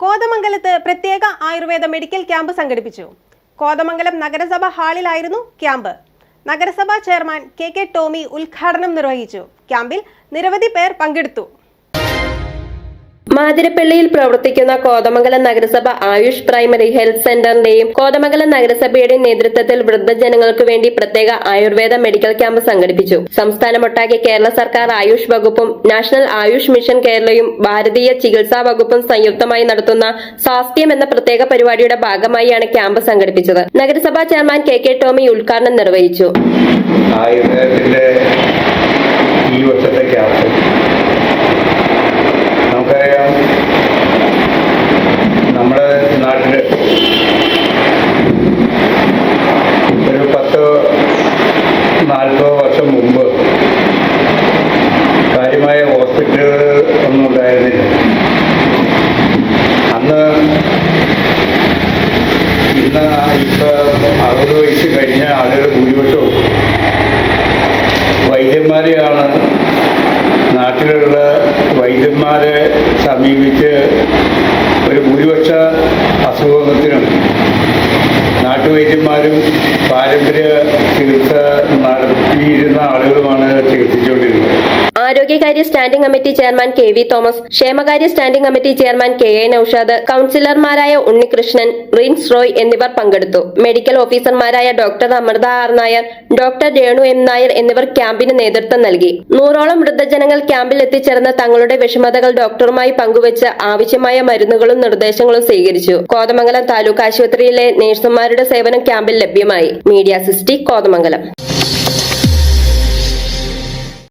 കോതമംഗലത്ത് പ്രത്യേക Ayurveda medical camp സംഘടിപ്പിച്ചു. കോതമംഗലം നഗരസഭ ഹാളിലായിരുന്നു ക്യാമ്പ്. നഗരസഭാ ചെയർമാൻ കെ കെ ടോമി ഉദ്ഘാടനം നിർവഹിച്ചു. ക്യാമ്പിൽ നിരവധി പേർ പങ്കെടുത്തു. മാതിരപ്പള്ളിയിൽ പ്രവർത്തിക്കുന്ന കോതമംഗലം നഗരസഭ ആയുഷ് പ്രൈമറി ഹെൽത്ത് സെന്ററിന്റെയും കോതമംഗലം നഗരസഭയുടെയും നേതൃത്വത്തിൽ വൃദ്ധജനങ്ങൾക്ക് വേണ്ടി പ്രത്യേക ആയുർവേദ മെഡിക്കൽ ക്യാമ്പ് സംഘടിപ്പിച്ചു. സംസ്ഥാനമൊട്ടാകെ കേരള സർക്കാർ ആയുഷ് വകുപ്പും നാഷണൽ ആയുഷ് മിഷൻ കേരളയും ഭാരതീയ ചികിത്സാ വകുപ്പും സംയുക്തമായി നടത്തുന്ന സ്വാസ്ഥ്യം എന്ന പ്രത്യേക പരിപാടിയുടെ ഭാഗമായാണ് ക്യാമ്പ് സംഘടിപ്പിച്ചത്. നഗരസഭാ ചെയർമാൻ കെ കെ ടോമി ഉദ്ഘാടനം നിർവഹിച്ചു. അറുപത് വയസ്സ് കഴിഞ്ഞ ആളുകൾ ഭൂരിപക്ഷവും വൈദ്യന്മാരെയാണ്. നാട്ടിലുള്ള വൈദ്യന്മാരെ സമീപിച്ച് ഒരു ഭൂരിപക്ഷ അസുഖത്തിനും നാട്ടുവൈദ്യന്മാരും പാരമ്പര്യ ചികിത്സ നടത്തിയിരുന്ന ആളുകളുമാണ് ആരോഗ്യകാര്യ standing committee chairman K V Thomas ക്ഷേമകാര്യ standing committee chairman K A Noushad കൌൺസിലർമാരായ Unnikrishnan rinse Roy എന്നിവർ പങ്കെടുത്തു. മെഡിക്കൽ ഓഫീസർമാരായ doctor Amritha R Nair doctor Renu M Nair എന്നിവർ ക്യാമ്പിന് നേതൃത്വം നൽകി. നൂറോളം വൃദ്ധജനങ്ങൾ ക്യാമ്പിൽ എത്തിച്ചേർന്ന തങ്ങളുടെ വിഷമതകൾ ഡോക്ടറുമായി പങ്കുവച്ച് ആവശ്യമായ മരുന്നുകളും നിർദ്ദേശങ്ങളും സ്വീകരിച്ചു. കോതമംഗലം താലൂക്ക് ആശുപത്രിയിലെ നഴ്സുമാരുടെ സേവനം ക്യാമ്പിൽ ലഭ്യമായി. Media city Kothamangalam.